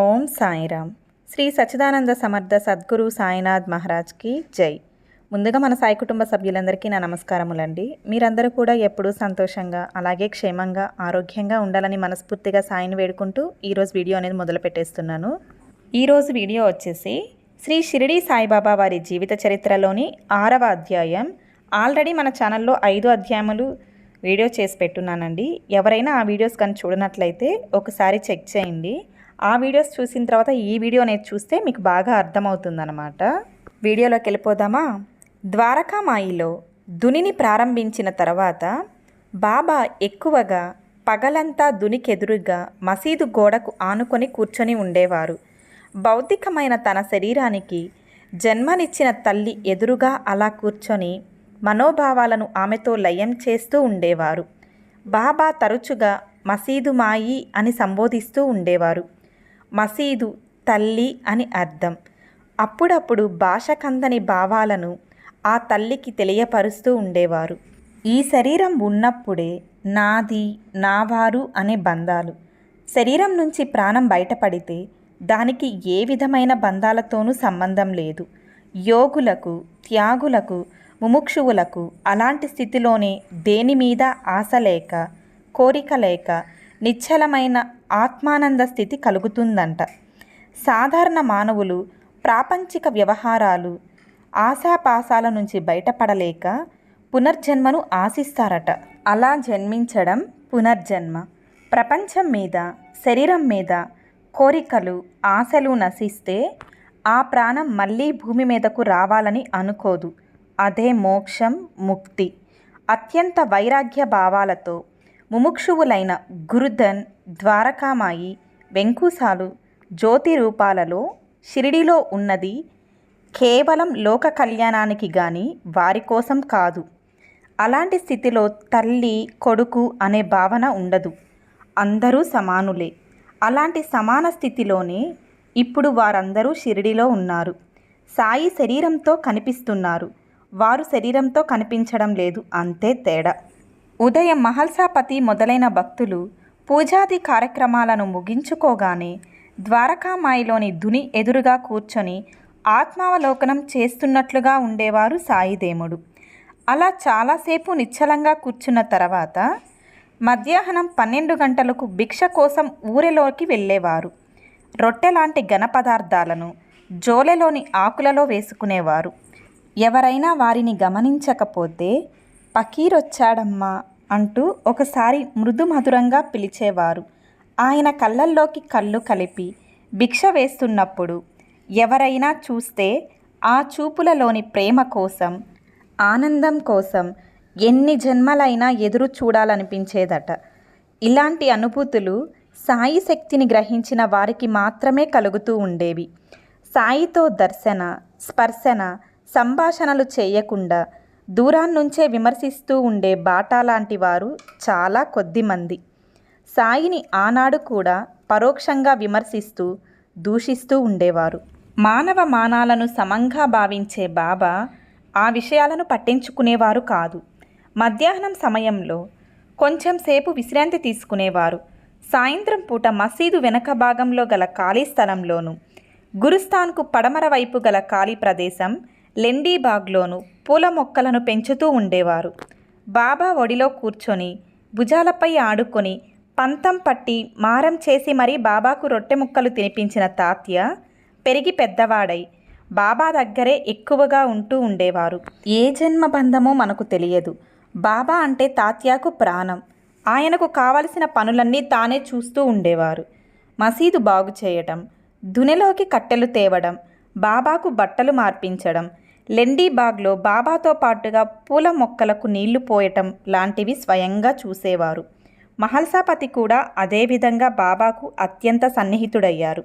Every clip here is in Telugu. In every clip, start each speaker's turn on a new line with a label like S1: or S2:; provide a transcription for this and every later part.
S1: ఓం సాయిరామ్ శ్రీ సచ్చిదానంద సమర్థ సద్గురు సాయినాథ్ మహారాజ్కి జై ముందుగా మన సాయి కుటుంబ సభ్యులందరికీ నా నమస్కారములండి మీరందరూ కూడా ఎప్పుడూ సంతోషంగా అలాగే క్షేమంగా ఆరోగ్యంగా ఉండాలని మనస్ఫూర్తిగా సాయిని వేడుకుంటూ ఈరోజు వీడియో అనేది మొదలు పెట్టేస్తున్నాను ఈరోజు వీడియో వచ్చేసి శ్రీ షిరిడి సాయిబాబా వారి జీవిత చరిత్రలోని ఆరవ అధ్యాయం ఆల్రెడీ మన ఛానల్లో ఐదు అధ్యాయములు వీడియో చేసి పెట్టున్నానండి ఎవరైనా ఆ వీడియోస్ కానీ చూడనట్లయితే ఒకసారి చెక్ చేయండి ఆ వీడియోస్ చూసిన తర్వాత ఈ వీడియో అనేది చూస్తే మీకు బాగా అర్థమవుతుందన్నమాట వీడియోలోకి వెళ్ళిపోదామా ద్వారకామాయిలో దునిని ప్రారంభించిన తర్వాత బాబా ఎక్కువగా పగలంతా దునికెదురుగా మసీదు గోడకు ఆనుకొని కూర్చొని ఉండేవారు భౌతికమైన తన శరీరానికి జన్మనిచ్చిన తల్లి ఎదురుగా అలా కూర్చొని మనోభావాలను ఆమెతో లయం చేస్తూ ఉండేవారు బాబా తరచుగా మసీదు మాయి అని సంబోధిస్తూ ఉండేవారు మసీదు తల్లి అని అర్థం అప్పుడప్పుడు భాష కందని భావాలను ఆ తల్లికి తెలియపరుస్తూ ఉండేవారు ఈ శరీరం ఉన్నప్పుడే నాది నావారు అనే బంధాలు శరీరం నుంచి ప్రాణం బయటపడితే దానికి ఏ విధమైన బంధాలతోనూ సంబంధం లేదు యోగులకు త్యాగులకు ముముక్షువులకు అలాంటి స్థితిలోనే దేని మీద ఆశ లేక కోరిక లేక నిశ్చలమైన ఆత్మానంద స్థితి కలుగుతుందంట సాధారణ మానవులు ప్రాపంచిక వ్యవహారాలు ఆశాపాసాల నుంచి బయటపడలేక పునర్జన్మను ఆశిస్తారట అలా జన్మించడం పునర్జన్మ ప్రపంచం మీద శరీరం మీద కోరికలు ఆశలు నశిస్తే ఆ ప్రాణం మళ్ళీ భూమి మీదకు రావాలని అనుకోదు అదే మోక్షం ముక్తి అత్యంత వైరాగ్య భావాలతో ముముక్షువులైన గురుధన్ ద్వారకామాయి వెంకుసాలు జ్యోతి రూపాలలో షిరిడిలో ఉన్నది కేవలం లోక కళ్యాణానికి గాని వారి కోసం కాదు అలాంటి స్థితిలో తల్లి కొడుకు అనే భావన ఉండదు అందరూ సమానులే అలాంటి సమాన స్థితిలోనే ఇప్పుడు వారందరూ షిరిడిలో ఉన్నారు సాయి శరీరంతో కనిపిస్తున్నారు వారు శరీరంతో కనిపించడం లేదు అంతే తేడా ఉదయం మహల్సాపతి మొదలైన భక్తులు పూజాది కార్యక్రమాలను ముగించుకోగానే ద్వారకామాయిలోని దుని ఎదురుగా కూర్చొని ఆత్మావలోకనం చేస్తున్నట్లుగా ఉండేవారు సాయిదేముడు అలా చాలాసేపు నిశ్చలంగా కూర్చున్న తర్వాత మధ్యాహ్నం పన్నెండు గంటలకు భిక్ష కోసం ఊరిలోకి వెళ్ళేవారు రొట్టెలాంటి ఘనపదార్థాలను ఘన పదార్థాలను జోలెలోని ఆకులలో వేసుకునేవారు ఎవరైనా వారిని గమనించకపోతే పకీర్ వచ్చాడమ్మా అంటూ ఒకసారి మృదు మధురంగా పిలిచేవారు ఆయన కళ్ళల్లోకి కళ్ళు కలిపి భిక్ష వేస్తున్నప్పుడు ఎవరైనా చూస్తే ఆ చూపులలోని ప్రేమ కోసం ఆనందం కోసం ఎన్ని జన్మలైనా ఎదురు చూడాలనిపించేదట ఇలాంటి అనుభూతులు సాయి శక్తిని గ్రహించిన వారికి మాత్రమే కలుగుతూ ఉండేవి సాయితో దర్శన స్పర్శన సంభాషణలు చేయకుండా దూరాన్నుంచే విమర్శిస్తూ ఉండే బాటా లాంటి వారు చాలా కొద్దిమంది సాయిని ఆనాడు కూడా పరోక్షంగా విమర్శిస్తూ దూషిస్తూ ఉండేవారు మానవ మానాలను సమంగా భావించే బాబా ఆ విషయాలను పట్టించుకునేవారు కాదు మధ్యాహ్నం సమయంలో కొంచెం సేపు విశ్రాంతి తీసుకునేవారు సాయంత్రం పూట మసీదు వెనక భాగంలో గల ఖాళీ స్థలంలోను గురుస్థాన్కు పడమర వైపు గల ఖాళీ ప్రదేశం లెండీబాగ్లోను పూల మొక్కలను పెంచుతూ ఉండేవారు బాబా ఒడిలో కూర్చొని భుజాలపై ఆడుకొని పంతం పట్టి మారం చేసి మరీ బాబాకు రొట్టె ముక్కలు తినిపించిన తాత్య పెరిగి పెద్దవాడై బాబా దగ్గరే ఎక్కువగా ఉంటూ ఉండేవారు ఏ జన్మ బంధమో మనకు తెలియదు బాబా అంటే తాత్యాకు ప్రాణం ఆయనకు కావలసిన పనులన్నీ తానే చూస్తూ ఉండేవారు మసీదు బాగు చేయటం దునెలోకి కట్టెలు తేవడం బాబాకు బట్టలు మార్పించడం లెండీబాగ్లో బాబాతో పాటుగా పూల మొక్కలకు నీళ్లు పోయటం లాంటివి స్వయంగా చూసేవారు మహల్సాపతి కూడా అదేవిధంగా బాబాకు అత్యంత సన్నిహితుడయ్యారు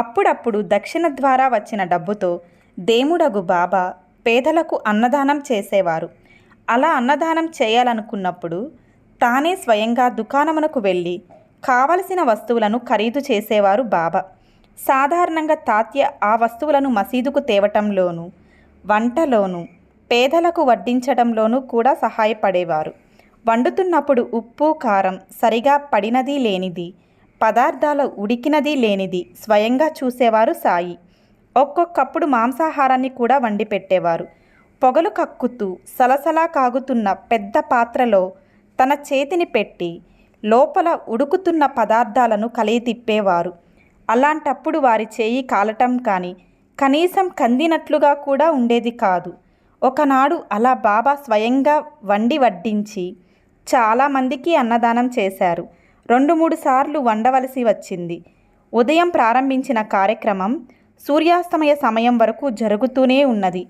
S1: అప్పుడప్పుడు దక్షిణ ద్వారా వచ్చిన డబ్బుతో దేముడగు బాబా పేదలకు అన్నదానం చేసేవారు అలా అన్నదానం చేయాలనుకున్నప్పుడు తానే స్వయంగా దుకాణమునకు వెళ్ళి కావలసిన వస్తువులను ఖరీదు చేసేవారు బాబా సాధారణంగా తాత్య ఆ వస్తువులను మసీదుకు తేవటంలోనూ వంటలోనూ పేదలకు వడ్డించడంలోనూ కూడా సహాయపడేవారు వండుతున్నప్పుడు ఉప్పు కారం సరిగా పడినది లేనిది పదార్థాల ఉడికినది లేనిది స్వయంగా చూసేవారు సాయి ఒక్కొక్కప్పుడు మాంసాహారాన్ని కూడా వండి పెట్టేవారు పొగలు కక్కుతూ సలసలా కాగుతున్న పెద్ద పాత్రలో తన చేతిని పెట్టి లోపల ఉడుకుతున్న పదార్థాలను కలిగి తిప్పేవారు అలాంటప్పుడు వారి చేయి కాలటం కానీ కనీసం కందినట్లుగా కూడా ఉండేది కాదు ఒకనాడు అలా బాబా స్వయంగా వండి వడ్డించి చాలామందికి అన్నదానం చేశారు రెండు మూడు సార్లు వండవలసి వచ్చింది ఉదయం ప్రారంభించిన కార్యక్రమం సూర్యాస్తమయ సమయం వరకు జరుగుతూనే ఉన్నది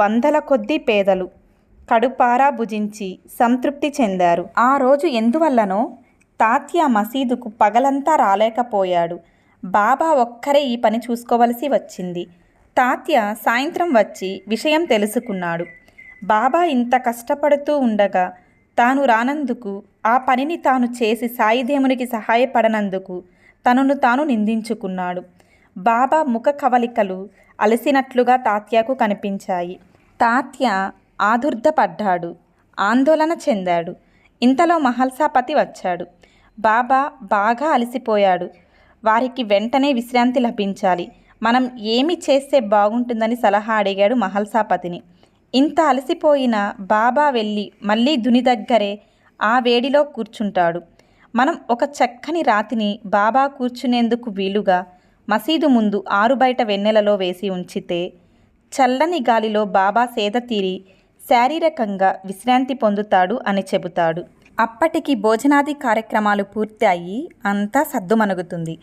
S1: వందల కొద్దీ పేదలు కడుపారా భుజించి సంతృప్తి చెందారు ఆ రోజు ఎందువల్లనో తాత్య మసీదుకు పగలంతా రాలేకపోయాడు బాబా ఒక్కరే ఈ పని చూసుకోవలసి వచ్చింది తాత్య సాయంత్రం వచ్చి విషయం తెలుసుకున్నాడు బాబా ఇంత కష్టపడుతూ ఉండగా తాను రానందుకు ఆ పనిని తాను చేసి సాయిదేమునికి సహాయపడనందుకు తనను తాను నిందించుకున్నాడు బాబా ముఖ కవలికలు అలసినట్లుగా తాత్యకు కనిపించాయి తాత్య ఆదుర్దపడ్డాడు ఆందోళన చెందాడు ఇంతలో మహల్సాపతి వచ్చాడు బాబా బాగా అలసిపోయాడు వారికి వెంటనే విశ్రాంతి లభించాలి మనం ఏమి చేస్తే బాగుంటుందని సలహా అడిగాడు మహల్సాపతిని ఇంత అలసిపోయిన బాబా వెళ్ళి మళ్ళీ దుని దగ్గరే ఆ వేడిలో కూర్చుంటాడు మనం ఒక చక్కని రాతిని బాబా కూర్చునేందుకు వీలుగా మసీదు ముందు ఆరు బయట వెన్నెలలో వేసి ఉంచితే చల్లని గాలిలో బాబా సేద తీరి శారీరకంగా విశ్రాంతి పొందుతాడు అని చెబుతాడు అప్పటికి భోజనాది కార్యక్రమాలు పూర్తి అయ్యి అంతా సద్దుమణుగుతుంది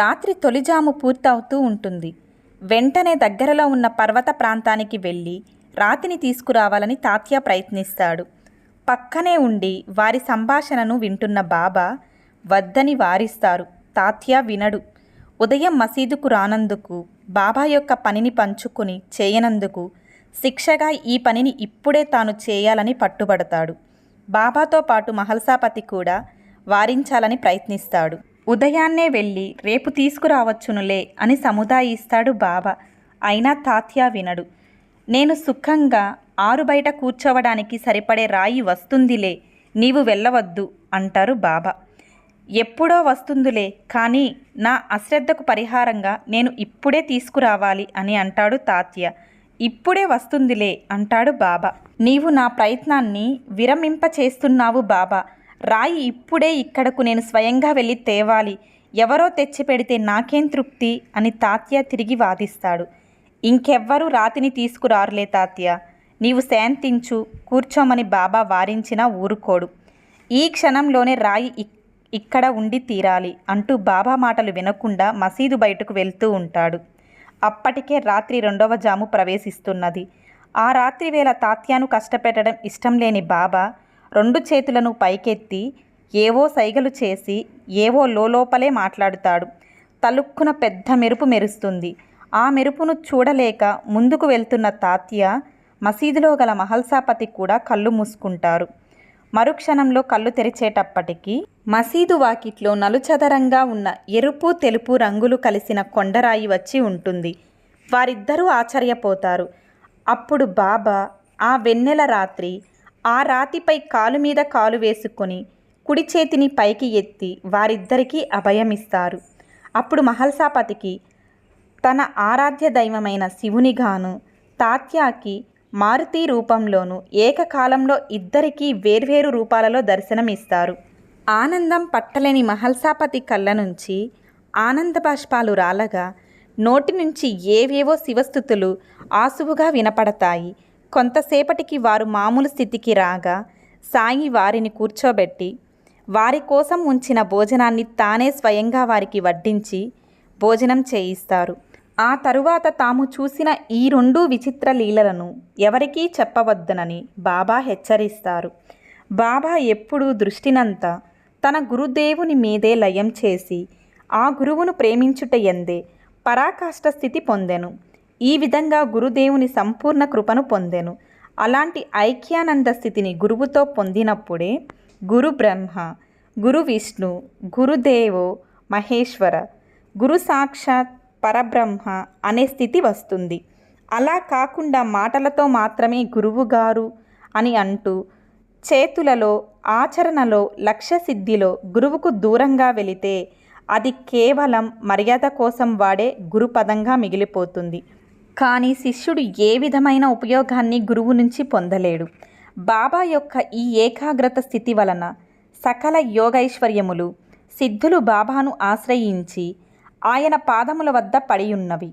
S1: రాత్రి తొలిజాము పూర్తవుతూ ఉంటుంది వెంటనే దగ్గరలో ఉన్న పర్వత ప్రాంతానికి వెళ్ళి రాతిని తీసుకురావాలని తాత్య ప్రయత్నిస్తాడు పక్కనే ఉండి వారి సంభాషణను వింటున్న బాబా వద్దని వారిస్తారు తాత్య వినడు ఉదయం మసీదుకు రానందుకు బాబా యొక్క పనిని పంచుకుని చేయనందుకు శిక్షగా ఈ పనిని ఇప్పుడే తాను చేయాలని పట్టుబడతాడు బాబాతో పాటు మహల్సాపతి కూడా వారించాలని ప్రయత్నిస్తాడు ఉదయాన్నే వెళ్ళి రేపు తీసుకురావచ్చునులే అని సముదాయిస్తాడు బావ అయినా తాత్య వినడు నేను సుఖంగా ఆరు బయట కూర్చోవడానికి సరిపడే రాయి వస్తుందిలే నీవు వెళ్ళవద్దు అంటారు బాబా ఎప్పుడో వస్తుందిలే కానీ నా అశ్రద్ధకు పరిహారంగా నేను ఇప్పుడే తీసుకురావాలి అని అంటాడు తాత్య ఇప్పుడే వస్తుందిలే అంటాడు బాబా నీవు నా ప్రయత్నాన్ని విరమింపచేస్తున్నావు బాబా రాయి ఇప్పుడే ఇక్కడకు నేను స్వయంగా వెళ్ళి తేవాలి ఎవరో తెచ్చి పెడితే నాకేం తృప్తి అని తాత్య తిరిగి వాదిస్తాడు ఇంకెవ్వరూ రాతిని తీసుకురారులే తాత్య నీవు శాంతించు కూర్చోమని బాబా వారించినా ఊరుకోడు ఈ క్షణంలోనే రాయి ఇక్కడ ఉండి తీరాలి అంటూ బాబా మాటలు వినకుండా మసీదు బయటకు వెళ్తూ ఉంటాడు అప్పటికే రాత్రి రెండవ జాము ప్రవేశిస్తున్నది ఆ రాత్రి వేళ తాత్యాను కష్టపెట్టడం ఇష్టం లేని బాబా రెండు చేతులను పైకెత్తి ఏవో సైగలు చేసి ఏవో లోపలే మాట్లాడుతాడు తలుక్కున పెద్ద మెరుపు మెరుస్తుంది ఆ మెరుపును చూడలేక ముందుకు వెళ్తున్న తాత్య మసీదులో గల మహల్సాపతి కూడా కళ్ళు మూసుకుంటారు మరుక్షణంలో కళ్ళు తెరిచేటప్పటికీ మసీదు వాకిట్లో నలుచదరంగా ఉన్న ఎరుపు తెలుపు రంగులు కలిసిన కొండరాయి వచ్చి ఉంటుంది వారిద్దరూ ఆశ్చర్యపోతారు అప్పుడు బాబా ఆ వెన్నెల రాత్రి ఆ రాతిపై కాలు మీద కాలు వేసుకొని కుడి చేతిని పైకి ఎత్తి వారిద్దరికీ అభయమిస్తారు అప్పుడు మహల్సాపతికి తన ఆరాధ్య దైవమైన శివునిగాను తాత్యాకి మారుతి రూపంలోనూ ఏకకాలంలో ఇద్దరికీ వేర్వేరు రూపాలలో దర్శనమిస్తారు ఆనందం పట్టలేని మహల్సాపతి కళ్ళ నుంచి ఆనంద బాష్పాలు రాలగా నోటి నుంచి ఏవేవో శివస్థుతులు ఆసువుగా వినపడతాయి కొంతసేపటికి వారు మామూలు స్థితికి రాగా సాయి వారిని కూర్చోబెట్టి వారి కోసం ఉంచిన భోజనాన్ని తానే స్వయంగా వారికి వడ్డించి భోజనం చేయిస్తారు ఆ తరువాత తాము చూసిన ఈ రెండు విచిత్ర లీలలను ఎవరికీ చెప్పవద్దనని బాబా హెచ్చరిస్తారు బాబా ఎప్పుడూ దృష్టినంత తన గురుదేవుని మీదే లయం చేసి ఆ గురువును ప్రేమించుట ఎందే పరాకాష్ట స్థితి పొందెను ఈ విధంగా గురుదేవుని సంపూర్ణ కృపను పొందెను అలాంటి ఐక్యానంద స్థితిని గురువుతో పొందినప్పుడే గురు బ్రహ్మ గురు విష్ణు గురుదేవో మహేశ్వర గురు సాక్షాత్ పరబ్రహ్మ అనే స్థితి వస్తుంది అలా కాకుండా మాటలతో మాత్రమే గురువుగారు అని అంటూ చేతులలో ఆచరణలో లక్ష్య సిద్ధిలో గురువుకు దూరంగా వెళితే అది కేవలం మర్యాద కోసం వాడే గురుపదంగా మిగిలిపోతుంది కానీ శిష్యుడు ఏ విధమైన ఉపయోగాన్ని గురువు నుంచి పొందలేడు బాబా యొక్క ఈ ఏకాగ్రత స్థితి వలన సకల యోగైశ్వర్యములు సిద్ధులు బాబాను ఆశ్రయించి ఆయన పాదముల వద్ద పడియున్నవి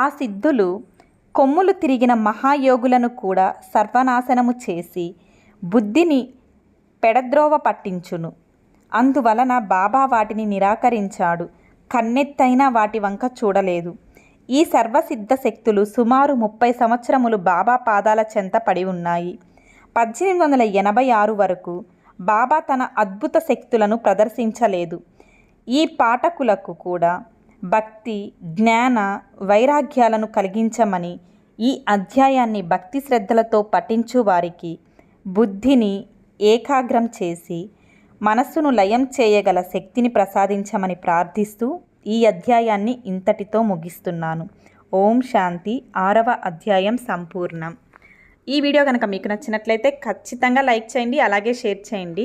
S1: ఆ సిద్ధులు కొమ్ములు తిరిగిన మహాయోగులను కూడా సర్వనాశనము చేసి బుద్ధిని పెడద్రోవ పట్టించును అందువలన బాబా వాటిని నిరాకరించాడు కన్నెత్తైనా వాటి వంక చూడలేదు ఈ సర్వసిద్ధ శక్తులు సుమారు ముప్పై సంవత్సరములు బాబా పాదాల చెంత పడి ఉన్నాయి పద్దెనిమిది వందల ఎనభై ఆరు వరకు బాబా తన అద్భుత శక్తులను ప్రదర్శించలేదు ఈ పాఠకులకు కూడా భక్తి జ్ఞాన వైరాగ్యాలను కలిగించమని ఈ అధ్యాయాన్ని భక్తి శ్రద్ధలతో పఠించు వారికి బుద్ధిని ఏకాగ్రం చేసి మనస్సును లయం చేయగల శక్తిని ప్రసాదించమని ప్రార్థిస్తూ ఈ అధ్యాయాన్ని ఇంతటితో ముగిస్తున్నాను ఓం శాంతి ఆరవ అధ్యాయం సంపూర్ణం ఈ వీడియో కనుక మీకు నచ్చినట్లయితే ఖచ్చితంగా లైక్ చేయండి అలాగే షేర్ చేయండి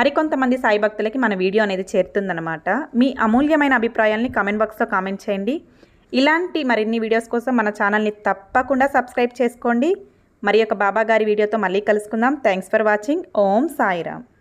S1: మరికొంతమంది సాయి భక్తులకి మన వీడియో అనేది చేరుతుందనమాట మీ అమూల్యమైన అభిప్రాయాల్ని కామెంట్ బాక్స్లో కామెంట్ చేయండి ఇలాంటి మరిన్ని వీడియోస్ కోసం మన ఛానల్ని తప్పకుండా సబ్స్క్రైబ్ చేసుకోండి మరి ఒక బాబా గారి వీడియోతో మళ్ళీ కలుసుకుందాం thanks for watching Om Sairam